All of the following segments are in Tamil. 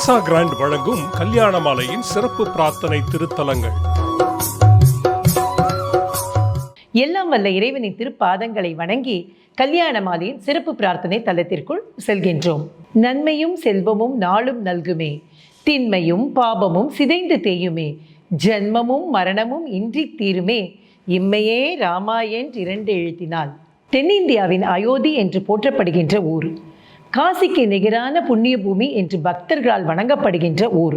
காசா கிராண்ட் வழங்கும் கல்யாணமாலையின் சிறப்பு பிரார்த்தனை திருத்தலங்கள். எல்லாம் வல்ல இறைவனின் திருப்பாதங்களை வணங்கி கல்யாண மாலையின் சிறப்பு பிரார்த்தனை தலத்திற்குள் செல்கின்றோம். நன்மையும் செல்வமும் நாளும் நல்குமே. திண்மையும் பாபமும் சிதைந்து தேயுமே. ஜென்மமும் மரணமும் இன்றி தீருமே. இம்மையே ராமாயன் இரண்டு எழுத்தினால் தென்னிந்தியாவின் அயோத்தி என்று போற்றப்படுகின்ற ஊர். காசிக்கு நிகரான புண்ணிய பூமி என்று பக்தர்களால் வணங்கப்படுகின்ற ஊர்.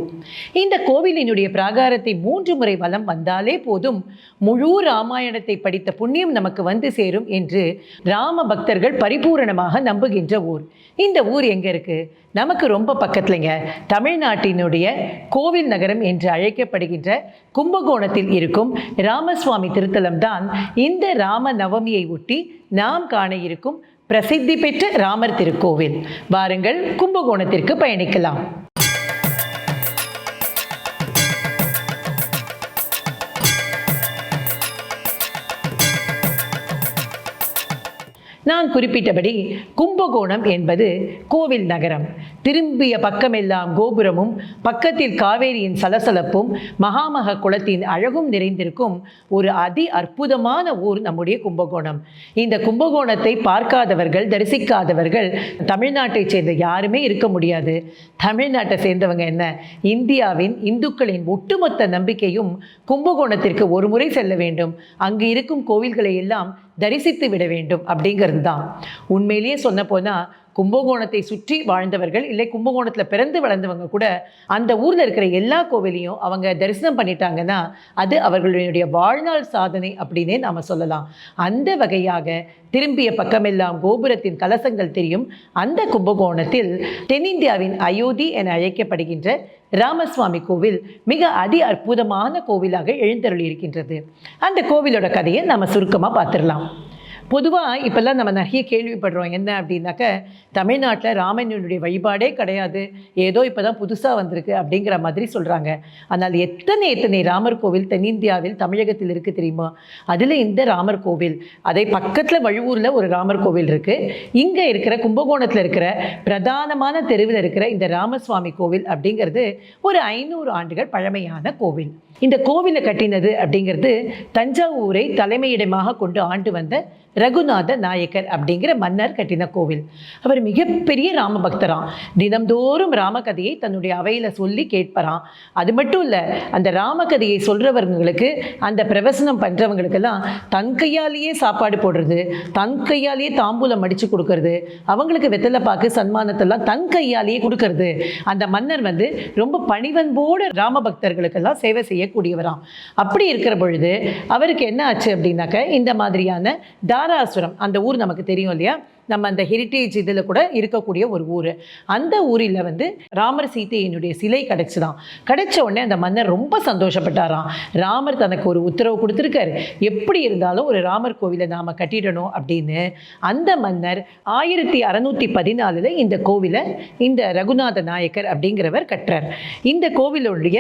இந்த கோவிலினுடைய பிராகாரத்தை மூன்று முறை வலம் வந்தாலே போதும் முழு ராமாயணத்தை படித்த புண்ணியம் நமக்கு வந்து சேரும் என்று ராம பக்தர்கள் பரிபூரணமாக நம்புகின்ற ஊர். இந்த ஊர் எங்க இருக்கு? நமக்கு ரொம்ப பக்கத்துலங்க. தமிழ்நாட்டினுடைய கோவில் நகரம் என்று அழைக்கப்படுகின்ற கும்பகோணத்தில் இருக்கும் ராமசுவாமி திருத்தலம் தான் இந்த ராம நவமியை ஒட்டி நாம் காண இருக்கும் பிரசித்தி பெற்ற ராமர் திருக்கோவில். வாருங்கள் கும்பகோணத்திற்கு பயணிக்கலாம். நான் குறிப்பிட்டபடி கும்பகோணம் என்பது கோவில் நகரம். திரும்பிய பக்கமெல்லாம் கோபுரமும் பக்கத்தில் காவேரியின் சலசலப்பும் மகாமக குளத்தின் அழகும் நிறைந்திருக்கும் ஒரு அதி அற்புதமான ஊர் நம்முடைய கும்பகோணம். இந்த கும்பகோணத்தை பார்க்காதவர்கள் தரிசிக்காதவர்கள் தமிழ்நாட்டைச் சேர்ந்த யாருமே இருக்க முடியாது. தமிழ்நாட்டை சேர்ந்தவங்க என்ன? இந்தியாவின் இந்துக்களின் ஒட்டுமொத்த நம்பிக்கையும் கும்பகோணத்திற்கு ஒரு முறை செல்ல வேண்டும். அங்கு இருக்கும் கோவில்களை எல்லாம் தரிசித்து விட வேண்டும் அப்படிங்கிறது தான் உண்மையிலேயே சொன்ன போனால் கும்பகோணத்தை சுற்றி வாழ்ந்தவர்கள் இல்லை கும்பகோணத்தில் பிறந்து வளர்ந்தவங்க கூட அந்த ஊரில் இருக்கிற எல்லா கோவிலையும் அவங்க தரிசனம் பண்ணிட்டாங்கன்னா அது அவர்களுடைய வாழ்நாள் சாதனை அப்படின்னே நாம் சொல்லலாம். அந்த வகையாக திரும்பிய பக்கமெல்லாம் கோபுரத்தின் கலசங்கள் தெரியும். அந்த கும்பகோணத்தில் தென்னிந்தியாவின் அயோத்தி என அழைக்கப்படுகின்ற ராமசுவாமி கோவில் மிக அதி அற்புதமான கோவிலாக எழுந்தருளி இருக்கின்றது அந்த கோவிலோட கதையை நம்ம சுருக்கமாக பார்த்துடலாம். பொதுவாக இப்போல்லாம் நம்ம நிறைய கேள்விப்படுறோம் என்ன அப்படின்னாக்க தமிழ்நாட்டில் ராமனுடைய வழிபாடே கிடையாது. ஏதோ இப்போ தான் புதுசாக வந்திருக்கு அப்படிங்கிற மாதிரி சொல்கிறாங்க ஆனால் எத்தனை எத்தனை ராமர் கோவில் தென்னிந்தியாவில் தமிழகத்தில் இருக்குது தெரியுமா? அதில் இந்த ராமர் கோவில். அதை பக்கத்தில் வழுவூரில் ஒரு ராமர் கோவில் இருக்குது இங்கே இருக்கிற கும்பகோணத்தில் இருக்கிற பிரதானமான தெருவில் இருக்கிற இந்த ராமசுவாமி கோவில் அப்படிங்கிறது ஒரு ஐநூறு ஆண்டுகள் பழமையான கோவில். இந்த கோவிலை கட்டினது அப்படிங்கிறது தஞ்சாவூரை தலைமையிடமாக கொண்டு ஆண்டு வந்த ரகுநாத நாயக்கர் அப்படிங்கிற மன்னர் கட்டின கோவில். அவர் மிகப்பெரிய ராம பக்தராம் தினம்தோறும் ராமகதையை தன்னுடைய அவையில் சொல்லி கேட்பறான் அது மட்டும் இல்லை அந்த ராமகதையை சொல்கிறவங்களுக்கு அந்த பிரவசனம் பண்ணுறவங்களுக்கெல்லாம் தன் கையாலேயே சாப்பாடு போடுறது தன் கையாலேயே தாம்பூலம் அடித்து கொடுக்கறது அவங்களுக்கு வெத்தலை பாக்கு சன்மானத்தெல்லாம் தன் கையாலேயே கொடுக்கறது. அந்த மன்னர் வந்து ரொம்ப பணிவன்போடு ராம பக்தர்களுக்கெல்லாம் சேவை செய்யக்கூடியவராம். அப்படி இருக்கிற பொழுது அவருக்கு என்ன ஆச்சு அப்படின்னாக்க இந்த மாதிரியான தாராசுரம். அந்த ஊர் நமக்கு தெரியும் இல்லையா? நம்ம அந்த ஹெரிட்டேஜ் இதில் கூட இருக்கக்கூடிய ஒரு ஊர். அந்த ஊரில் வந்து ராமர் சீதையினுடைய சிலை கிடச்சிதான். கிடைச்ச உடனே அந்த மன்னர் ரொம்ப சந்தோஷப்பட்டாராம். ராமர் தனக்கு ஒரு உத்தரவு கொடுத்துருக்காரு. எப்படி இருந்தாலும் ஒரு ராமர் கோவிலை நாம் கட்டிடணும் அப்படின்னு. அந்த மன்னர் ஆயிரத்தி அறநூற்றி பதினாலில் இந்த கோவிலை இந்த ரகுநாத நாயக்கர் அப்படிங்கிறவர் கட்டுறார். இந்த கோவிலுடைய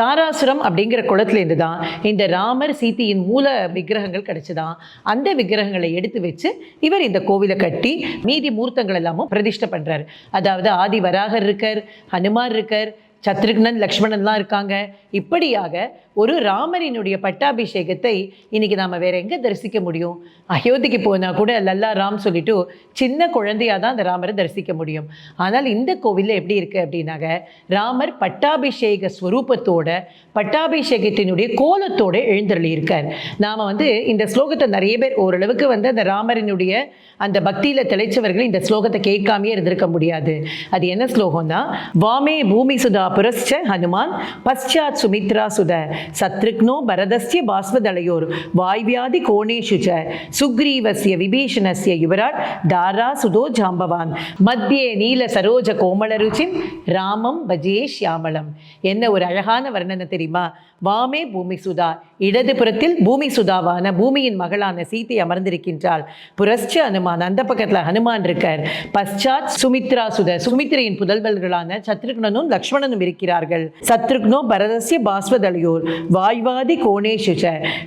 தாராசுரம் அப்படிங்கிற குளத்துலேருந்து தான் இந்த ராமர் சீதையின் மூல விக்கிரகங்கள் கிடச்சிதான். அந்த விக்கிரகங்களை எடுத்து வச்சு இவர் இந்த கோவிலை கட்டி மீதி மூர்த்தங்கள் எல்லாமும் பிரதிஷ்டை பண்றாரு. அதாவது ஆதி வராகர் இருக்கார் ஹனுமார் இருக்கார் சத்ருக்னன் லக்ஷ்மணன்லாம் இருக்காங்க. இப்படியாக ஒரு ராமரினுடைய பட்டாபிஷேகத்தை இன்னைக்கு நாம் வேற எங்கே தரிசிக்க முடியும்? அயோத்திக்கு போனால் கூட லல்லா ராம் சொல்லிட்டு சின்ன குழந்தையாக தான் அந்த ராமரை தரிசிக்க முடியும். ஆனால் இந்த கோவிலில் எப்படி இருக்குது அப்படின்னாக்க ராமர் பட்டாபிஷேக ஸ்வரூபத்தோட பட்டாபிஷேகத்தினுடைய கோலத்தோடு எழுந்தருளி இருக்கார் நாம் வந்து இந்த ஸ்லோகத்தை நிறைய பேர் ஓரளவுக்கு வந்து அந்த ராமரினுடைய அந்த பக்தியில் திளைச்சவர்கள் இந்த ஸ்லோகத்தை கேட்காமையே இருந்திருக்க முடியாது. அது என்ன ஸ்லோகம்னா வாமே பூமி சுதா அபுரஸ்ச ஹனுமான் பஷ்சாத் சுமித்ரா சுத. சத்ருக்னோ பரதஸ்ய பாஸ்வதலையோர். வாய்வியாதி கோணேஷு ச. சுக்ரீவசிய விபீஷணஸ்ய யுவராட் தாரா சுதோ ஜாம்பவான். மத்திய நீல சரோஜ கோமலருச்சின் ராமம் பஜே ஷியாமலம் என்ன ஒரு அழகான வர்ணனை தெரியுமா? வாமே பூமி சுதா. இடது புறத்தில் பூமி சுதாவான பூமியின் மகளான சீத்தை அமர்ந்திருக்கின்றாள். புரஸ்ச ஹனுமான் அந்த பக்கத்தில் ஹனுமான் இருக்கார். பஷ்சாத் சுமித்ரா சுத. சுமித்ரையின் புதல்வர்களான சத்ருக்னனும் லக்ஷ்மணனும் இருக்கிறார்கள். சத்ருக்னோ பரதசிய பாஸ்வதலையோர். வாய்வாதி கோணேஷுச்ச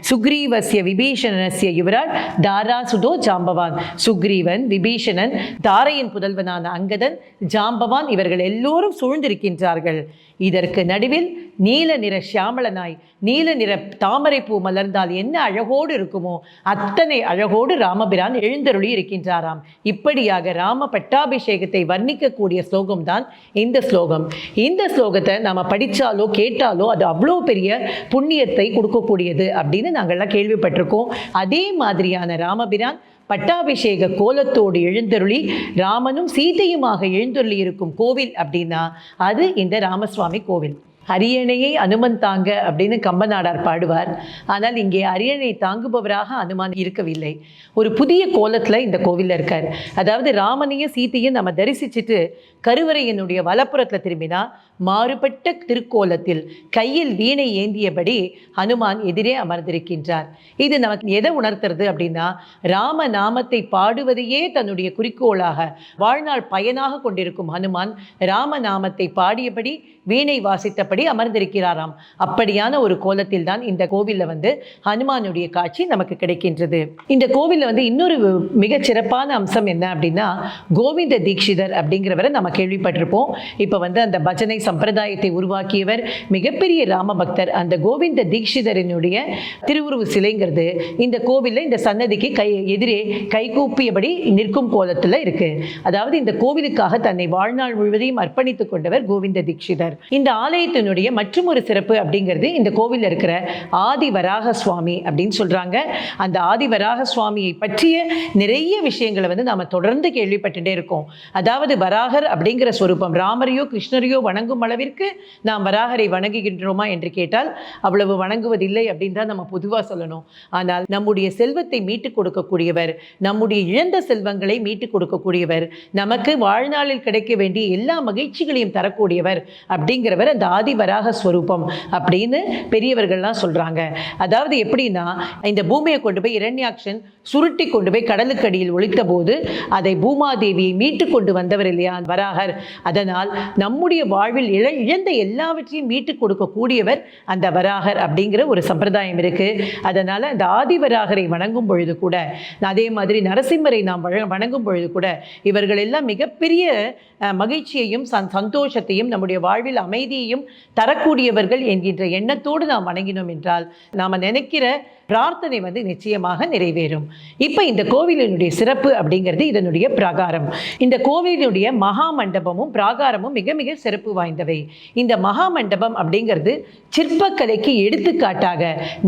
சுக்ரீவசிய விபீஷணஸ்ய யுவராட் தாராசுதோ ஜாம்பவான். சுக்ரீவன் விபீஷணன் தாரையின் புதல்வனான அங்கதன் ஜாம்பவான் இவர்கள் எல்லோரும் சூழ்ந்திருக்கின்றார்கள். இதற்கு நடுவில் நீல நிற சியாமளனாய் நீல நிற தாமரை பூ மலர்ந்தால் என்ன அழகோடு இருக்குமோ அத்தனை அழகோடு ராமபிரான் எழுந்தருளி இருக்கின்றாராம். இப்படியாக ராம பட்டாபிஷேகத்தை வர்ணிக்கக்கூடிய ஸ்லோகம் தான் இந்த ஸ்லோகம். இந்த ஸ்லோகத்தை நாம் படித்தாலோ கேட்டாலோ அது அவ்வளோ பெரிய புண்ணியத்தை கொடுக்கக்கூடியது அப்படின்னு நாங்கள்லாம் கேள்விப்பட்டிருக்கோம். அதே மாதிரியான ராமபிரான் பட்டாபிஷேக கோலத்தோடு எழுந்தருளி ராமனும் சீதையுமாக எழுந்தருளி இருக்கும் கோவில் அப்படின்னா அது இந்த ராமசுவாமி கோவில். அரியணையை அனுமன் தாங்க அப்படின்னு கம்பநாடார் பாடுவார். ஆனால் இங்கே அரியணை தாங்குபவராக அனுமான் இருக்கவில்லை. ஒரு புதிய கோலத்தில் இந்த கோவிலில் இருக்கார். அதாவது ராமனையும் சீத்தையும் நம்ம தரிசிச்சுட்டு கருவறையினுடைய வலப்புறத்தில் திரும்பினா மாறுபட்ட திருக்கோலத்தில் கையில் வீணை ஏந்தியபடி ஹனுமான் எதிரே அமர்ந்திருக்கின்றார். இது நமக்கு எதை உணர்த்துறது அப்படின்னா ராம நாமத்தை பாடுவதையே தன்னுடைய குறிக்கோளாக வாழ்நாள் பயனாக கொண்டிருக்கும் ஹனுமான் ராம நாமத்தை பாடியபடி வீணை வாசித்தபடி அமர்ந்திருக்கிறாராம். அப்படியான ஒரு கோலத்தில் தான் இந்த கோவிலில் வந்து ஹனுமானுடைய காட்சி நமக்கு கிடைக்கின்றது. இந்த கோவிலில் வந்து இன்னொரு மிக சிறப்பான அம்சம் என்ன அப்படின்னா கோவிந்த தீட்சிதர் அப்படிங்கிறவரை நம்ம கேள்விப்பட்டிருப்போம். இப்போ வந்து அந்த பஜனை சம்பிரதாயத்தை உருவாக்கியவர் மிகப்பெரிய ராம பக்தர் அந்த கோவிந்த தீட்சிதரனுடைய திருவுருவு சிலைங்கிறது இந்த கோவிலில் இந்த சன்னதிக்கு கை எதிரே கைகூப்பியபடி நிற்கும் கோலத்தில் இருக்கு. அதாவது இந்த கோவிலுக்காக தன்னை வாழ்நாள் முழுவதையும் அர்ப்பணித்துக் கொண்டவர் கோவிந்த தீட்சிதர். இந்த ஆலயத்தின் ஆலயத்தினுடைய மற்றும் ஒரு சிறப்பு அப்படிங்கிறது இந்த கோவிலில் இருக்கிற ஆதி வராக சுவாமி அப்படின்னு சொல்றாங்க. அந்த ஆதி வராக சுவாமியை பற்றிய நிறைய விஷயங்களை வந்து நாம தொடர்ந்து கேள்விப்பட்டுட்டே இருக்கோம். அதாவது வராகர் அப்படிங்கிற சொரூபம் ராமரையோ கிருஷ்ணரையோ வணங்கும் அளவிற்கு நாம் வராகரை வணங்குகின்றோமா என்று கேட்டால் அவ்வளவு வணங்குவதில்லை அப்படின்னு தான் நம்ம பொதுவாக சொல்லணும். ஆனால் நம்முடைய செல்வத்தை மீட்டுக் கொடுக்கக்கூடியவர் நம்முடைய இழந்த செல்வங்களை மீட்டுக் கொடுக்கக்கூடியவர் நமக்கு வாழ்நாளில் கிடைக்க வேண்டிய எல்லா மகிழ்ச்சிகளையும் தரக்கூடியவர் அப்படிங்கிறவர் அந்த ஆதி வராக ஸ்வரூபம் அப்படின்னு பெரியவர்கள்லாம் சொல்றாங்க. அதாவது எப்படின்னா இந்த பூமியை கொண்டு போய் இரண்யாக்ஷன் சுருட்டி கொண்டு போய் கடலுக்கு அடியில் ஒழித்த போது அதை பூமாதேவியை மீட்டு கொண்டு வந்தவர் இல்லையா? வராகர். அதனால் நம்முடைய வாழ்வில் இழ இழந்த எல்லாவற்றையும் மீட்டு கொடுக்கக்கூடியவர் அந்த வராகர் அப்படிங்கிற ஒரு சம்பிரதாயம் இருக்கு. அதனால அந்த ஆதிவராகரை வணங்கும் பொழுது கூட அதே மாதிரி நரசிம்மரை நாம் வழ- வணங்கும் பொழுது கூட இவர்கள் எல்லாம் மிகப்பெரிய மகிழ்ச்சியையும் சந் சந்தோஷத்தையும் நம்முடைய வாழ்வில் அமைதியையும் தரக்கூடியவர்கள் என்கின்ற எண்ணத்தோடு நாம் வணங்கினோம் என்றால் நாம் நினைக்கிற பிரார்த்தனை வந்து நிச்சயமாக நிறைவேறும். இப்போ இந்த கோவிலினுடைய சிறப்பு அப்படிங்கிறது இதனுடைய பிராகாரம். இந்த கோவிலினுடைய மகா மண்டபமும் பிராகாரமும் மிக மிக சிறப்பு வாய்ந்தவை. இந்த மகா மண்டபம் அப்படிங்கிறது சிற்பக்கலைக்கு எடுத்துக்காட்டாக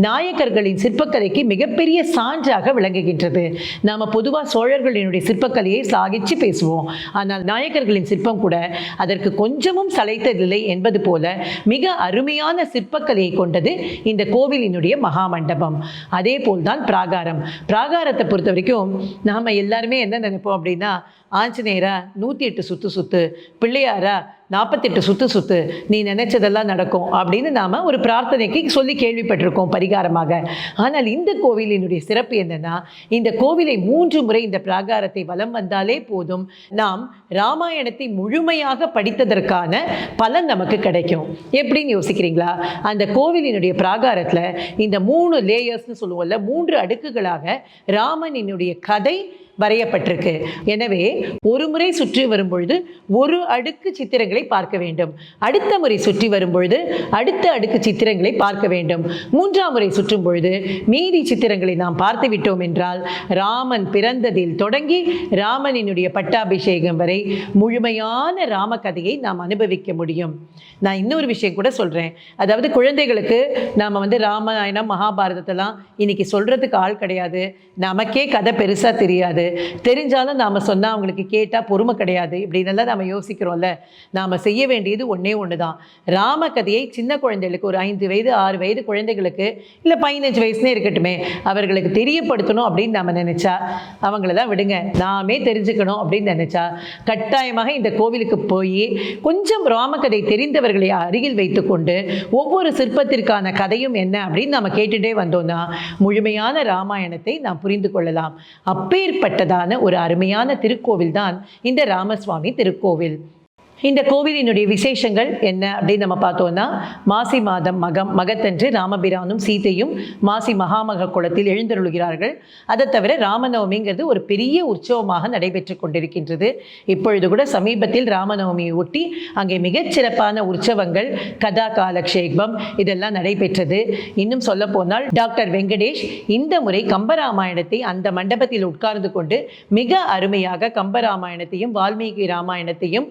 நாயக்கர்களின் சிற்பக்கலைக்கு மிகப்பெரிய சான்றாக விளங்குகின்றது. நாம் பொதுவாக சோழர்களினுடைய சிற்பக்கலையை சாகிச்சு பேசுவோம். ஆனால் நாயக்கர்களின் சிற்பம் கூட அதற்கு கொஞ்சமும் சளைத்ததில்லை என்பது போல மிக அருமையான சிற்பக்கலையை கொண்டது இந்த கோவிலினுடைய மகா அதே போல் தான் பிராகாரம். பிராகாரத்தை பொறுத்த வரைக்கும் நாம் எல்லாருமே என்ன நினைப்போம் அப்படின்னா ஆஞ்சநேயரா நூற்றி எட்டு சுத்து சுத்து பிள்ளையாரா நாற்பத்தெட்டு சுத்து சுத்து நீ நினைச்சதெல்லாம் நடக்கும் அப்படின்னு நாம் ஒரு பிரார்த்தனைக்கு சொல்லி கேள்விப்பட்டிருக்கோம் பரிகாரமாக. ஆனால் இந்த கோவிலினுடைய சிறப்பு என்னன்னா இந்த கோவிலை மூன்று முறை இந்த பிராகாரத்தை வலம் வந்தாலே போதும் நாம் ராமாயணத்தை முழுமையாக படித்ததற்கான பலன் நமக்கு கிடைக்கும். எப்படின்னு யோசிக்கிறீங்களா? அந்த கோவிலினுடைய பிராகாரத்தில் இந்த மூணு லேயர்ஸ்னு சொல்லுவோம்ல மூன்று அடுக்குகளாக ராமனினுடைய கதை வரையப்பட்டிருக்கு. எனவே ஒரு முறை சுற்றி வரும்பொழுது ஒரு அடுக்கு சித்திரங்களை பார்க்க வேண்டும். அடுத்த முறை சுற்றி வரும்பொழுது அடுத்த அடுக்கு சித்திரங்களை பார்க்க வேண்டும். மூன்றாம் முறை சுற்றும் பொழுது மீதி சித்திரங்களை நாம் பார்த்து விட்டோம் என்றால் ராமன் பிறந்ததில் தொடங்கி ராமனினுடைய பட்டாபிஷேகம் வரை முழுமையான ராம கதையை நாம் அனுபவிக்க முடியும். நான் இன்னொரு விஷயம் கூட சொல்கிறேன் அதாவது குழந்தைகளுக்கு நாம் வந்து ராமாயணம் மகாபாரதத்தெல்லாம் இன்னைக்கு சொல்கிறதுக்கு ஆள் கிடையாது. நமக்கே கதை பெருசாக தெரியாது. தெரிஞ்சாலும் நாம் சொன்னால் அவங்களுக்கு கேட்டால் பொறுமை கிடையாது. இப்படின்னெல்லாம் நாம் யோசிக்கிறோம்ல. நாம் செய்ய வேண்டியது ஒன்றே ஒன்று தான் ராம கதையை சின்ன குழந்தைகளுக்கு ஒரு ஐந்து வயது ஆறு வயது குழந்தைகளுக்கு இல்லை பதினஞ்சு வயசுனே இருக்கட்டுமே அவர்களுக்கு தெரியப்படுத்தணும் அப்படின்னு நம்ம நினச்சா அவங்களெல்லாம் விடுங்க. நாமே தெரிஞ்சுக்கணும் அப்படின்னு நினச்சா கட்டாயமாக இந்த கோவிலுக்கு போய் கொஞ்சம் ராமகதை தெரிந்தவர்களை அருகில் வைத்துக்கொண்டு ஒவ்வொரு சிற்பத்திற்கான கதையும் என்ன அப்படின்னு நம்ம கேட்டுட்டே வந்தோம்னா முழுமையான ராமாயணத்தை நாம் புரிந்து கொள்ளலாம். அப்பேற்பட்டதான ஒரு அருமையான திருக்கோவில் தான் இந்த ராமசுவாமி திருக்கோவில். இந்த கோவிலினுடைய விசேஷங்கள் என்ன அப்படின்னு நம்ம பார்த்தோம்னா மாசி மாதம் மகம் மகத்தன்று ராமபிரானும் சீதையும் மாசி மகாமக குளத்தில் எழுந்தருளுகிறார்கள். அதை தவிர ராமநவமிங்கிறது ஒரு பெரிய உற்சவமாக நடைபெற்று கொண்டிருக்கின்றது. இப்பொழுது கூட சமீபத்தில் ராமநவமியை ஒட்டி அங்கே மிகச்சிறப்பான உற்சவங்கள் கதா காலக்ஷேபம் இதெல்லாம் நடைபெற்றது. இன்னும் சொல்ல போனால் டாக்டர் வெங்கடேஷ் இந்த முறை கம்பராமாயணத்தை அந்த மண்டபத்தில் உட்கார்ந்து கொண்டு மிக அருமையாக கம்பராமாயணத்தையும் வால்மீகி ராமாயணத்தையும்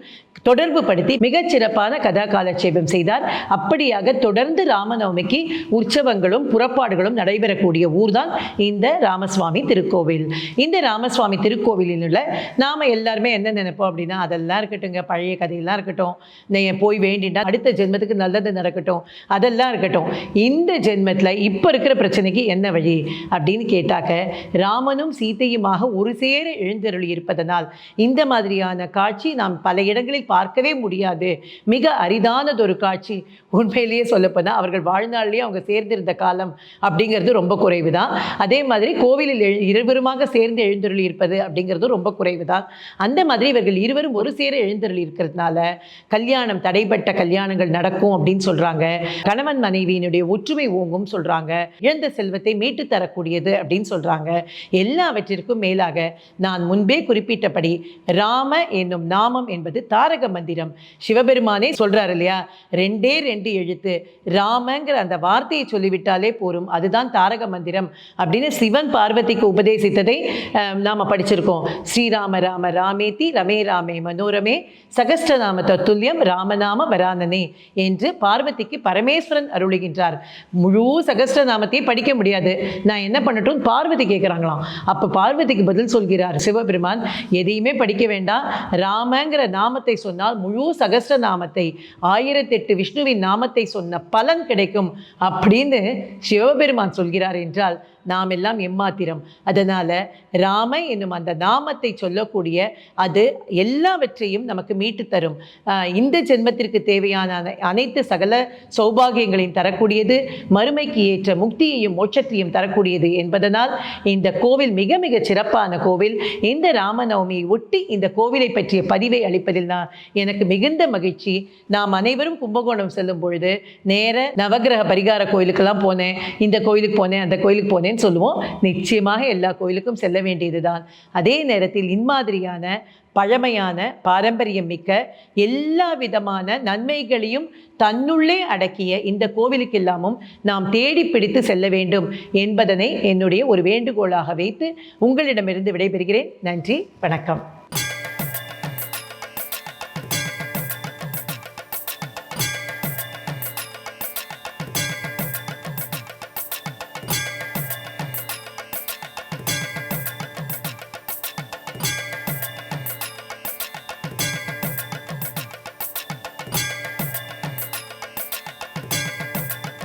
தொடர்பு படுத்தி மிகச் சிறப்பான கதா காலட்சேபம் செய்தார். அப்படியாக தொடர்ந்து ராமநவமிக்கு உற்சவங்களும் புறப்பாடுகளும் நடைபெறக்கூடிய ஊர்தான் இந்த ராமசுவாமி திருக்கோவில். இந்த ராமசுவாமி திருக்கோவிலில் உள்ள நாம எல்லாருமே என்ன நினைப்போம் அப்படின்னா அதெல்லாம் இருக்கட்டுங்க பழைய கதையெல்லாம் இருக்கட்டும். நீ போய் வேண்டினா அடுத்த ஜென்மத்துக்கு நல்லது நடக்கட்டும். அதெல்லாம் இருக்கட்டும். இந்த ஜென்மத்தில் இப்போ இருக்கிற பிரச்சனைக்கு என்ன வழி? அப்படின்னு கேட்டாக்க ராமனும் சீதையுமாக ஒரு சேர எழுந்தருளி இருப்பதனால் இந்த மாதிரியான காட்சி நாம் பல இடங்களில் பார்க்கவே முடியாது. மிக அரிதானதொரு காட்சி. உண்மையிலேயே சொல்லப்போனால் அவர்கள் வாழ்நாள்லேயே அவங்க சேர்ந்திருந்த காலம் அப்படிங்கிறது ரொம்ப குறைவு தான் அதே மாதிரி கோவிலில் எழு இருவருமாக சேர்ந்து எழுந்தருளி இருப்பது அப்படிங்கிறதும் ரொம்ப குறைவு தான் அந்த மாதிரி இவர்கள் இருவரும் ஒரு சேர எழுந்தருளி இருக்கிறதுனால கல்யாணம் தடைப்பட்ட கல்யாணங்கள் நடக்கும் அப்படின்னு சொல்கிறாங்க கணவன் மனைவியினுடைய ஒற்றுமை ஓங்கும் சொல்கிறாங்க இழந்த செல்வத்தை மீட்டு தரக்கூடியது அப்படின்னு சொல்கிறாங்க எல்லாவற்றிற்கும் மேலாக நான் முன்பே குறிப்பிட்டபடி ராம என்னும் நாமம் என்பது தாரக மந்திரம். சிவபெருமானே சொல்கிறார் இல்லையா? ரெண்டே ரெண்டு எழுத்து. ராமங்கிற அந்த வார்த்தையை சொல்லிவிட்டாலே போரும். அதுதான் தாரக மந்திரம். அப்படின்னு சிவன் பார்வதிக்கு உபதேசித்ததை நாம் படிச்சிருக்கோம். ஸ்ரீராம ராம ராமேதி ரமே ராமே மனோரமே சகஸ்டநாம தத்துல்யம் ராமநாம வரானனே என்று பார்வதிக்கு பரமேஸ்வரன் அருளுகின்றார். முழு சகஸ்டநாமத்தையே படிக்க முடியாது. நான் என்ன பண்ணட்டும்? பார்வதி கேட்குறாங்களாம் அப்போ பார்வதிக்கு பதில் சொல்கிறார் சிவபெருமான் எதையுமே படிக்க வேண்டாம். ராமங்கிற நாமத்தை சொன்னால் முழு சகஸ்ர நாமத்தை ஆயிரத்தெட்டு விஷ்ணுவின் நாமத்தை சொன்ன பலன் கிடைக்கும் அப்படின்னு சிவபெருமான் சொல்கிறார் என்றால் நாம் எல்லாம் எம்மாத்திரம். அதனால் ராம என்னும் அந்த நாமத்தை சொல்லக்கூடிய அது எல்லாவற்றையும் நமக்கு மீட்டு தரும். இந்த ஜென்மத்திற்கு தேவையான அனை- அனைத்து சகல சௌபாகியங்களையும் தரக்கூடியது மறுமைக்கு ஏற்ற முக்தியையும் மோட்சத்தையும் தரக்கூடியது என்பதனால் இந்த கோவில் மிக மிக சிறப்பான கோவில். இந்த ராமநவமியை ஒட்டி இந்த கோவிலை பற்றிய பதிவை அளிப்பதில் நான் எனக்கு மிகுந்த மகிழ்ச்சி. நாம் அனைவரும் கும்பகோணம் செல்லும் பொழுது நேர நவக்கிரக பரிகார கோயிலுக்கெல்லாம் போனேன். இந்த கோயிலுக்கு போனேன் அந்த கோயிலுக்கு போனேன். போனேன்னு சொல்லுவோம். நிச்சயமாக எல்லா கோயிலுக்கும் செல்ல வேண்டியதுதான். அதே நேரத்தில் இம்மாதிரியான பழமையான பாரம்பரியம் மிக்க எல்லா விதமான நன்மைகளையும் தன்னுள்ளே அடக்கிய இந்த கோவிலுக்கெல்லாமும் நாம் தேடி பிடித்து செல்ல வேண்டும் என்பதனை என்னுடைய ஒரு வேண்டுகோளாக வைத்து உங்களிடமிருந்து விடைபெறுகிறேன். நன்றி வணக்கம்.